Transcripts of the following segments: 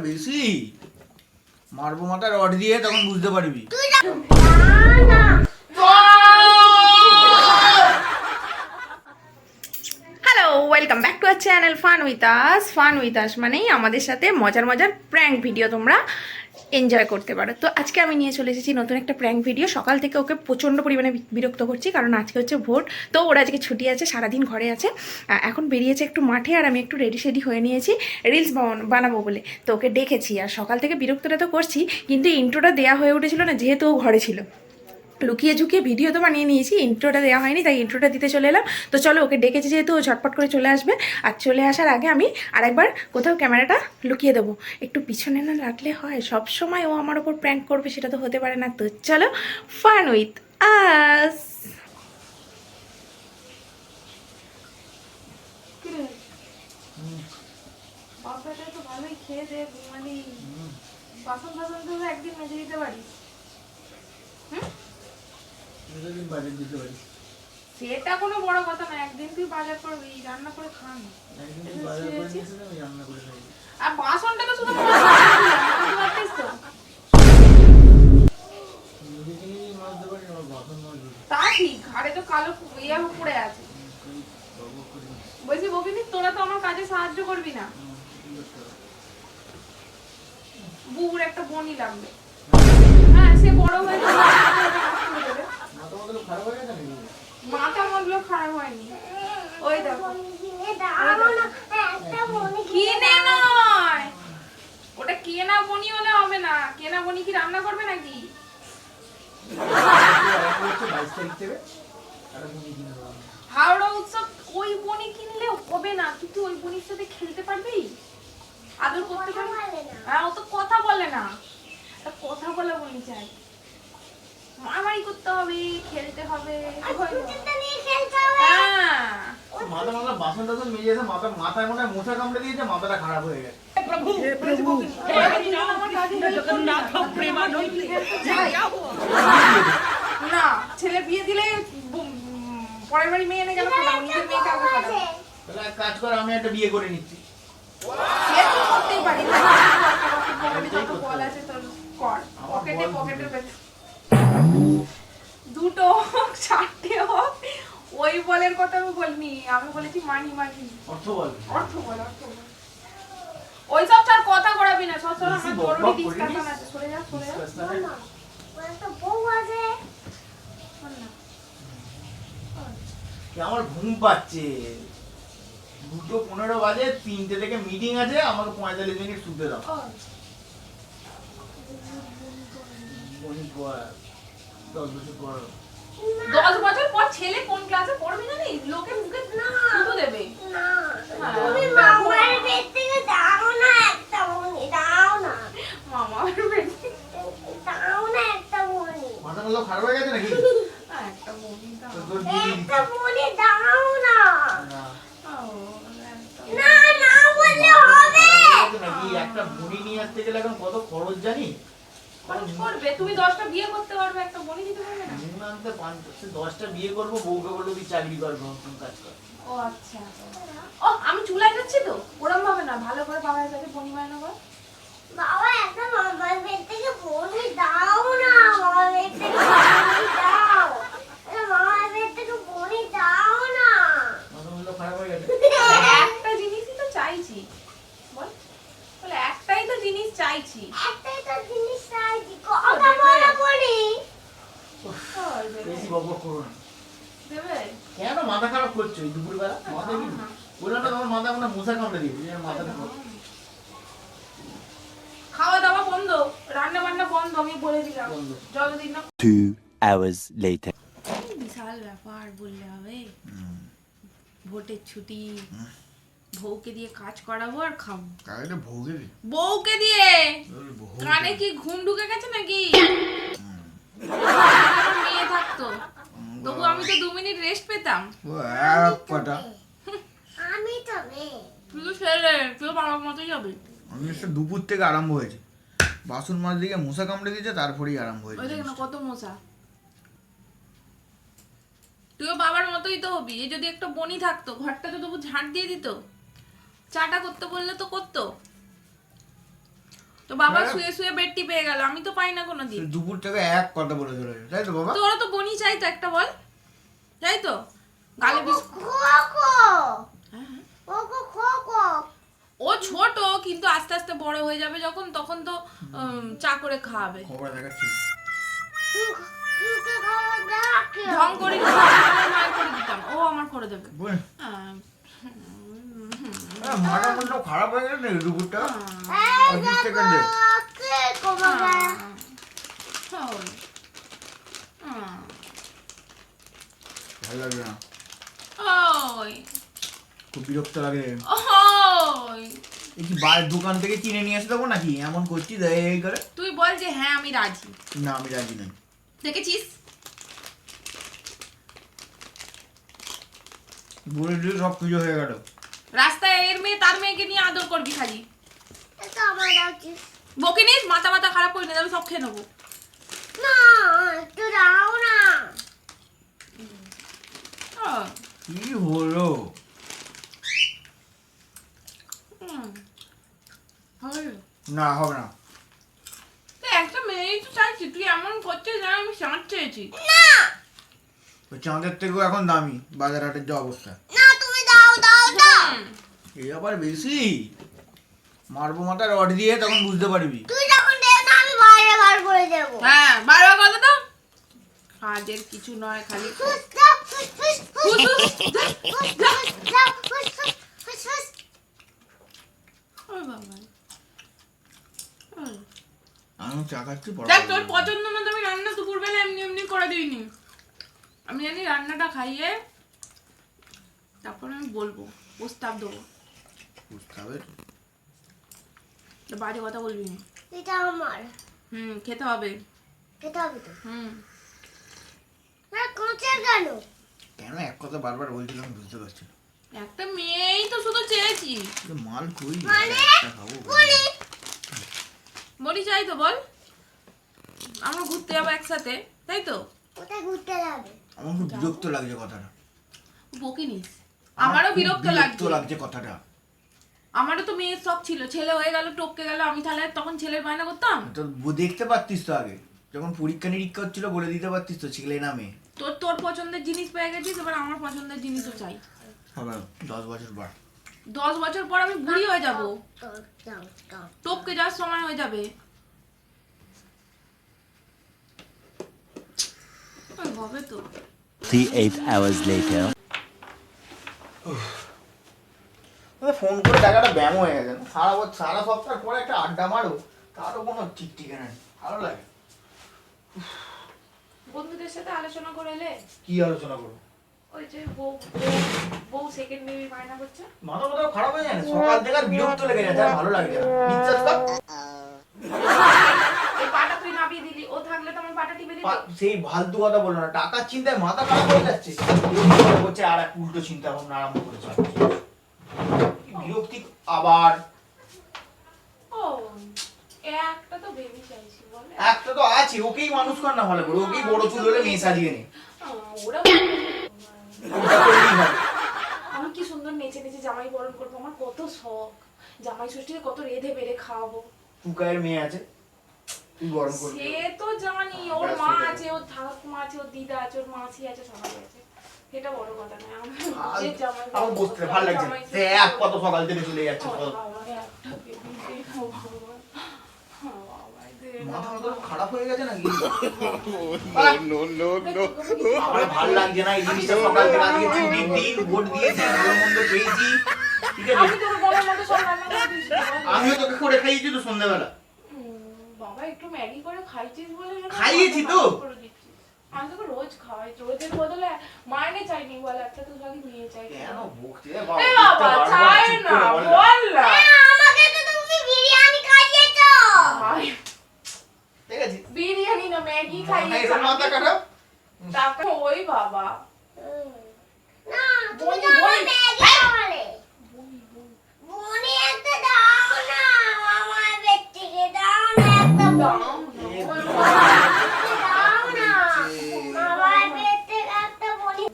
বেশি। মারবো মাথার রড দিয়ে তখন বুঝতে পারবি hello welcome back to our channel fun with us fun with us মানেই আমাদের সাথে মজার মজার প্র্যাঙ্ক ভিডিও তোমরা এনজয় করতে পারো। তো আজকে আমি নিয়ে চলে এসেছি নতুন একটা প্র্যাঙ্ক ভিডিও সকাল থেকে ওকে প্রচণ্ড পরিমাণে বিরক্ত করছি, কারণ আজকে হচ্ছে ভোট তো ওরা আজকে ছুটি আছে, সারাদিন ঘরে আছে। এখন বেরিয়েছে একটু মাঠে আর আমি একটু রেডি সেডি হয়ে নিয়েছি। রিলস বানাবো বলে। তো ওকে ডেকেছি। আর সকাল থেকে বিরক্তটা তো করছি, কিন্তু ইন্ট্রোটা দেওয়া হয়ে উঠেছিল না, যেহেতু ও ঘরে ছিল। লুকিয়ে ঝুঁকিয়ে ভিডিও তো বানিয়ে নিয়েছি ইন্ট্রোটা দেওয়া হয়নি, তাই ইন্ট্রোটা দিতে চলে এলাম। তো চলো ওকে ডেকেছি যেহেতু, ও ঝটপট করে চলে আসবে। আর চলে আসার আগে আমি আরেকবার কোথাও ক্যামেরাটা লুকিয়ে দেবো। একটু পিছনে না লাগলে হয়, সব সময় ও আমার ওপর প্র্যাঙ্ক করবে, সেটা তো হতে পারে না। তো চলো ফান উইথ আস বাসন টাসন তো একদিন মেজে দিতে পারিস। দিন বাজেট দিতে পারি। সেটা কোনো বড় কথা না একদিন তুই বাজার করবি রান্না করে খা না। একদিন তুই বাজার করে নিয়ে আমি রান্না করে খাই আর বাসনটা তো শুধু তো। ঠিক ঘাড়ে তো কালো ইয়ে পড়ে আছে। বলছি বকিনি তোরা তো আমার কাজে সাহায্য করবি না। বুবুর একটা বনি লাগবে। হ্যাঁ সে বড় হয়ে। হাওড়া উৎসব ওই বনি কিনলে হবে না। কিন্তু ওই বনির সাথে খেলতে পারবি? আদর করতে পারবি? হ্যাঁ ও তো কথা বলে না। কথা বলে বনি চাই করতে হবে। খেলতে হবে। হ্যাঁ। মাথা মাথা বাসন টাসন মেজে এসে মাথা মাথায় মনে হয় মশা কামড়ে দিয়েছে মাথাটা খারাপ হয়ে গেছে। না ছেলে বিয়ে দিলে পরের বাড়ি মেয়ে এনে গেল নিজের তাহলে এক কাজ করে আমি একটা বিয়ে করে নিচ্ছি। সে তো করতেই পারি পকেটে যত বল আছে তোর কর। পকেটে ভেতর। দুটো হোক চারটে হোক ওই বলের কথা আমি বলিনি আমি বলেছি মানি মানি অর্থ বল। অর্থ বল অর্থ বল। ওই সব ছাড় কথা করাবি না সব সময় আমার জরুরি ডিসকাশন আছে সরে যা সরে যা। না। আমার ঘুম পাচ্ছে? দুটো পনেরো বাজে তিনটে থেকে মিটিং আছে আমাকে পঁয়তাল্লিশ মিনিট শুতে দাও। দশ বছর পর। দশ বছর পর ছেলে কোন ক্লাসে পড়বি না রে? লোকের মুখে দেবে বেশি মাথা মাথা খারাপ হয়ে গেছে নাকি? একটা বমি দাও। তো তোর দিয়ে দিচ্ছি। না। নাকি? একটা বুড়ি নিয়ে আসতে গেলে এখন কত খরচ জানি খরচ করবে। তুমি দশটা বিয়ে করতে পারবে একটা বনি দিতে পারবে নুন পান সে দশটা বিয়ে করব বউকে বলব তুই চাকরি করব কোন কাজ কর। ও আচ্ছা। ও আমি চুলায় যাচ্ছি তো? ওরম ভাবে না ভালো করে বাবার সাথে পরিমাণ কর বাবা একটা মামার পেট থেকে ফোন দাও না মামার পেট থেকে বনি দাও একটা মামার পেট থেকে বনি দাও না মাথা মাথা খারাপ হয়ে গেছে একটা জিনিসই তো চাইছি বল বলে একটাই তো জিনিস চাইছি একটাই তো জিনিস চাইছি কথা বলা বলি ওই দেবে। বেশি বকবক করো না দেবে কেন মাথা খারাপ করছ এই দুপুরবেলা মাথা কি বললাম না তোমার মাথা মনে হয় মশা কামড়ে দিয়েছে মাথাটা খাওয়া দাওয়া বন্ধ রান্না বান্না বন্ধ আমি বলে দিলাম। যতদিন না Two hours later. বিশাল ব্যাপার বললে হবে। ভোটের ছুটি। বউকে দিয়ে কাজ করাবো আর খাব। বউকে দিয়ে? কানে কি ঘুম ঢুকে গেছে নাকি? মেয়ে থাকতো। তবু আমি তো দু মিনিট রেস্ট পেতাম ও এক পাটা আমি তো মেয়ে তুই তো ছেলে তুই তো বাবার মতোই আমি এসে দুপুর থেকে আরম্ভ হয়েছে। বাসন মাছ দিকে মশা কামড়ে দিয়েছে তারপরেই আরম্ভ ওই হয়েছে দেখ না কত মশা। তুইও বাবার মতোই তো হবি এই যদি একটা বনি থাকতো ঘরটা তো তবু ঝাঁট দিয়ে দিত। চাটা করতে বললে তো করতো। তো বাবা হ্যাঁ। শুয়ে শুয়ে বেডটি পেয়ে গেল আমি তো পাই না কোনো দিন দুপুর থেকে এক কথা বলে চলে যায় তাই তো বাবা? তো ওরা তো বনি চাই তো একটা বল তাই তো। গালে বিস খোকো খোকো খোকো ও ছোট কিন্তু আস্তে আস্তে বড় হয়ে যাবে যখন তখন তো চা করে খাওয়াবে। খবর দেখাচ্ছি। ঢং করে খাওয়াবে, করে দিতাম ও আমার করে দেবে। মাথা মুন্ডা খারাপ হয়ে গেল পঁচিশ সেকেন্ডে। আহ, ভালো না। ওই। খুব বিরক্ত লাগে। কি বাইরের দোকান থেকে কিনে নিয়ে আসতে দেবো নাকি? এমন করছি দেয় এই করে। তুই বল যে হ্যাঁ আমি রাজি। না আমি রাজি নই। দেখেছিস? বলে দিয়ে সব পুজো হয়ে গেল। রাস্তায় এর মেয়ে তার মেয়েকে নিয়ে আদর করবি খালি। এটা আমার আছে বকে নিস মাথা মাথা খারাপ করে নেবে সব খেয়ে নেব। না একটু দাও না। কি হলো হুম। হবে। না হবে না। তো একটা মেয়েই তো চাইছি তুই এমন করছিস যেন আমি শাঁত চেয়েছি। ওই চাঁদের থেকেও এখন দামি বাজার হাটের যে অবস্থা। না তুমি দাও দাও দাও। এই আবার বেশি? মারবো মাথা রড দিয়ে তখন বুঝতে পারবি। তুই যখন দেবে না আমি বাইরে বার করে দেবো। হ্যাঁ বারবার কথা তো কাজের কিছু নয় খালি হুস আমি চা খাচ্ছি দেখ তোর পছন্দ মতো আমি রান্না দুপুরবেলা এমনি এমনি করে দিইনি। আমি জানি রান্নাটা খাইয়ে তারপর আমি বলব প্রস্তাব দেবো। তো বাজে কথা বলবি না। এটা আমার। হুম খেতে হবে। খেতে হবে তো। হুম। না কোচের কেন কেন এক কথা বারবার বলছিলাম বুঝতে পারছি একটা মেয়েই তো শুধু চেয়েছি। মাল কই? মানে? খাব। বলি চাই তো বল। আমরা ঘুরতে যাব একসাথে তাই তো? কোথায় ঘুরতে যাবে? আমার খুব বিরক্ত লাগছে কথাটা। বকিনিস আমার আমারও বিরক্ত লাগছে। লাগছে কথাটা। আমারও তো মেয়ের শখ ছিল। ছেলে হয়ে গেল টপকে গেল আমি তাহলে তখন ছেলের বায়না করতাম? তো দেখতে পারতিস তো আগে। যখন পরীক্ষা নিরীক্ষা হচ্ছিল বলে দিতে পারতিস তো ছেলে না মেয়ে। তোর তোর পছন্দের জিনিস পেয়ে গেছিস এবার আমার পছন্দের জিনিসও চাই। হবে দশ বছর পর দশ বছর পর আমি বুড়ি হয়ে যাব। টপকে যাওয়ার সময় হয়ে যাবে। হবে তো। Three eight hours later. Phone করে টাকাটা ব্যায়াম হয়ে গেছে। সারা বছর সারা সপ্তাহ পরে একটা আড্ডা মারো তারও কোনো ঠিক ঠিকানা নেই। ভালো লাগে। বন্ধুদের সাথে আলোচনা করে এলে? কি আলোচনা করব? ওই যে বউ বউ সেকেন্ড বেবি বায়না করছে মাথা মাথা খারাপ হয়ে যায় সকাল থেকে আর বিরক্ত লেগে যাচ্ছে আর ভালো লাগে না। নিঃশ্বাস কর এই পাটা তুই নামিয়ে দিলি ও থাকলে তো আমার পাটা টিপে দিতি। সেই ফালতু কথা না। টাকার চিন্তায় মাথা খারাপ হয়ে যাচ্ছে। হচ্ছে আর এক উল্টো চিন্তা ভাবনা আরম্ভ করেছে। বিরক্তি আবার। ও একটা তো বেবি চাইছি বলে। একটা তো আছে ওকেই মানুষ কর না ভালো করে ওকেই বড় চুল হলে মেয়ে সাজিয়ে নে। ওরা ওটা করলেই হবে। আমি কি সুন্দর নেচে নেচে জামাই বরণ করব? আমার কত শখ। জামাই ষষ্ঠীতে কত রেধে বেড়ে খাওয়াবো। টুকায়ের মেয়ে আছে। করবি। সে তো জানি ওর মা আছে ওর ঠাকুমা আছে ওর দিদা আছে ওর মাসি আছে সবাই আছে। সেটা বড় কথা নয়। আমি আমার বসতে ভালো লাগছে না। জামাই সে ষষ্ঠী এক কত সকাল থেকে চলে যাচ্ছে করব। কত- বাবা, একটা baby দে, ও বাবা। ও বাবা, দে মাথা বাবা। মাথা খারাপ হয়ে গেছে নাকি? আমার ভালো লাগছে না এই জিনিসটা সকাল থেকে আজকে ছুটির দিন ভোট দিয়েছি ভালো মন্দ পেয়েছি। ঠিক আছে? আমি তোর বলার মতো সব রান্না করে দিয়েছি, বাবা। আমিও তোকে করে খাইয়েছি তো সন্ধ্যাবেলা। বাবা একটু ম্যাগি করে খাইছিস বলে খাইয়েছি তো। আমি তোকে রোজ খাওয়াই রোজের বদলে মাইনে চাইনি বল একটা তো খালি নিয়ে চাই। কেন এ বাবা চাই না বল। না। আমাকে তো তুমি বিরিয়ানি খাইয়েছো। ভাই, বিরিয়ানি না ম্যাগি মাথা খারাপ তারপর ওই বাবা। না তুমি তো আমার ম্যাগি খাওয়ালে। মনে একটা দাও না আমার পেট দাও না একটা দাও এ না। দাও না। আমার পেট থেকে একটা বলি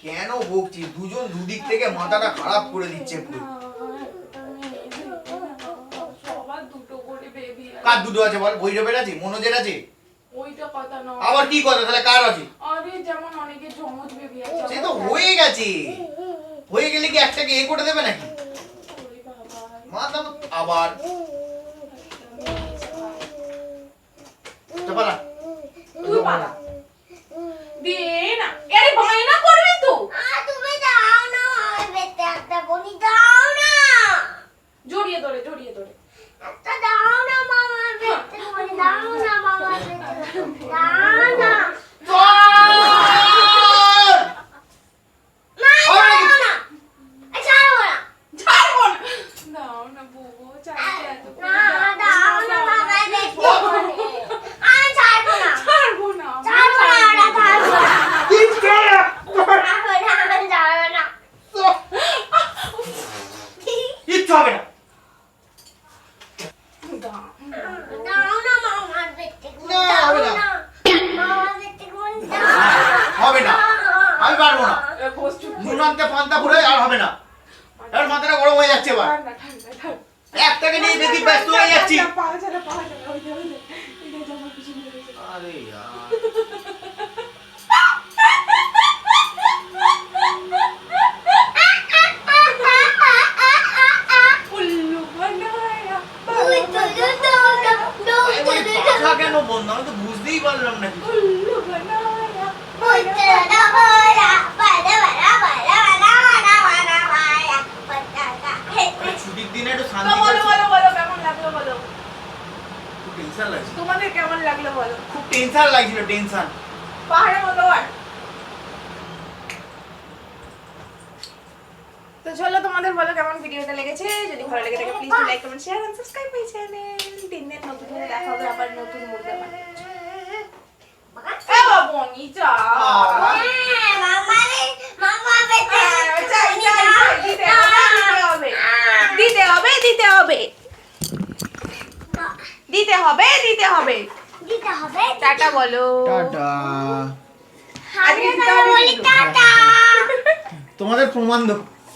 কেন বকছি দুজন দুদিক থেকে মাথাটা খারাপ করে দিচ্ছে পুরো কার দুটো আছে বল ভৈরবের আছে মনোজের আছে? ওইটা কথা নয়। আবার কি কথা তাহলে কার আছে? আরে যেমন অনেকে জমজ বেবি আছে সে তো হয়ে গেছে। হয়ে গেলে কি একটাকে এ করে দেবে নাকি? মাথা আবার। চাপালা তুই পালা। দে না আরে বায়না করবি তো? আ, তুমি দাও না মামার একটা বনি দাও না। জড়িয়ে ধরে জড়িয়ে ধরে। একটা দাও না না না পেটে দাও না মা দাও না এ, ছাড়বো না ছাড়বো না দাও না বুবু চাইতে এত করে না দাও না মামার পেটে বনি আমি ছাড়বো না ছাড়বো না ছাড়বো না ওটা ছাড়বো না ছাড়বো না আমি ছাড়বো না কিচ্ছু হবে না দাও। দাও না মামার পেটে না, দাও হবে না। না মামার পেটে বনি দাও হবে না আমি পারব না এ, বস চুপ করে। নুন আনতে পান্তা পুরো আর হবে না এবার মাথাটা গরম হয়ে যাচ্ছে এবার ঠান্ডা, ঠান্ডা, ঠান্ডা। একটাকে নিয়ে বেশি ব্যস্ত হয়ে যাচ্ছি পাওয়া না, পাওয়া যায় ওই যে, ওই যে, এটা জামা পিছনে রেখেছে। আরে यार উল্লু বানায়া, কথা কেন বন্ধ আমি তো বুঝতেই পারলাম না কিছু। উল্লু বানায়া। ছুটির দিনে একটু তো শান্তি বলো, বলো, বলো, কেমন লাগল বলো? খুব টেনশন লাগছে তোমাদের কেমন লাগল বলো খুব টেনশন লাগছিল টেনশন পাহাড়ের মতো আর তো চলো তোমাদের বলো কেমন ভিডিওটা লেগেছে? যদি ভালো লেগে থাকে please like comment share and subscribe my channel তিন দিন নতুন করে দেখা হবে আবার নতুন মুদ্রা মানে এ বাবু নিচা দিতে হবে দিতে হবে। দিতে হবে দিতে হবে। হবে? টাটা বলো। টাটা। আজকে বলি টাটা। তোমাদের প্রমাণ দেবো